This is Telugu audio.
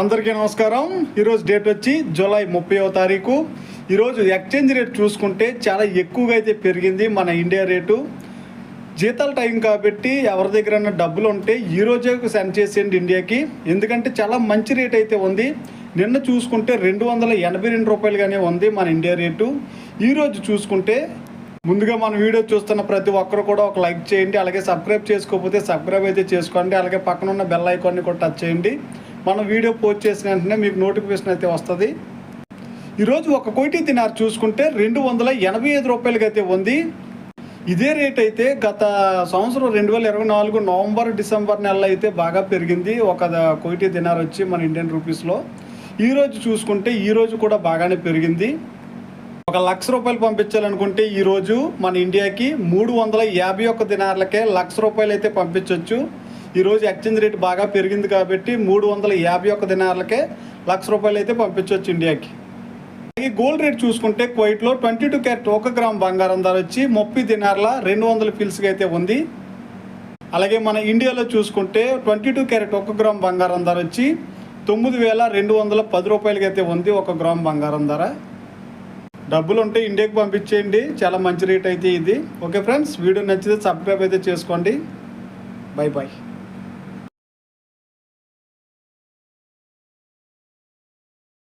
అందరికీ నమస్కారం. ఈరోజు డేట్ వచ్చి జూలై ముప్పైవ తారీఖు. ఈరోజు ఎక్స్చేంజ్ రేట్ చూసుకుంటే చాలా ఎక్కువగా అయితే పెరిగింది మన ఇండియా రేటు. జీతాల టైం కాబట్టి ఎవరి దగ్గర డబ్బులు ఉంటే ఈ రోజే సెండ్ చేసేయండి ఇండియాకి. ఎందుకంటే చాలా మంచి రేట్ అయితే ఉంది. నిన్న చూసుకుంటే రెండు వందల ఎనభై రెండు రూపాయలుగానే ఉంది మన ఇండియా రేటు. ఈరోజు చూసుకుంటే ముందుగా మన వీడియో చూస్తున్న ప్రతి ఒక్కరు కూడా ఒక లైక్ చేయండి అలాగే సబ్స్క్రైబ్ చేసుకోకపోతే సబ్స్క్రైబ్ అయితే చేసుకోండి అలాగే పక్కన ఉన్న బెల్ ఐకాన్ని కూడా టచ్ చేయండి. మనం వీడియో పోస్ట్ చేసిన వెంటనే మీకు నోటిఫికేషన్ అయితే వస్తుంది. ఈరోజు ఒక కోటి తినారు చూసుకుంటే రెండు వందల ఎనభై ఐదు రూపాయలకి అయితే ఉంది. ఇదే రేట్ అయితే గత సంవత్సరం రెండు వేల ఇరవై నాలుగు నవంబర్ డిసెంబర్ నెలలో అయితే బాగా పెరిగింది. ఒక కోటి దినార్ వచ్చి మన ఇండియన్ రూపీస్లో. ఈరోజు చూసుకుంటే ఈరోజు కూడా బాగానే పెరిగింది. ఒక లక్ష రూపాయలు పంపించాలనుకుంటే ఈరోజు మన ఇండియాకి మూడు వందల యాభై ఒక్క దినార్లకే లక్ష రూపాయలు అయితే పంపించవచ్చు ఈరోజు ఎక్స్చేంజ్ రేట్ బాగా పెరిగింది కాబట్టి మూడు వందల యాభై ఒక్క దినాలకే లక్ష రూపాయలు అయితే పంపించవచ్చు ఇండియాకి. అలాగే గోల్డ్ రేట్ చూసుకుంటే కువైట్లో ట్వంటీ టూ క్యారెట్ ఒక గ్రామ్ బంగారం ధర వచ్చి ముప్పై దినార్ల రెండు వందల ఫిల్స్కి అయితే ఉంది. అలాగే మన ఇండియాలో చూసుకుంటే ట్వంటీ టూ క్యారెట్ ఒక గ్రామ్ బంగారం ధర వచ్చి తొమ్మిది వేల రెండు వందల పది రూపాయలకి అయితే ఉంది ఒక గ్రామ్ బంగారం ధర. డబ్బులు ఉంటే ఇండియాకి పంపించేయండి. చాలా మంచి రేట్ అయితే ఇది. ఓకే ఫ్రెండ్స్ వీడియో నచ్చితే సబ్స్క్రైబ్ అయితే చేసుకోండి. Bye bye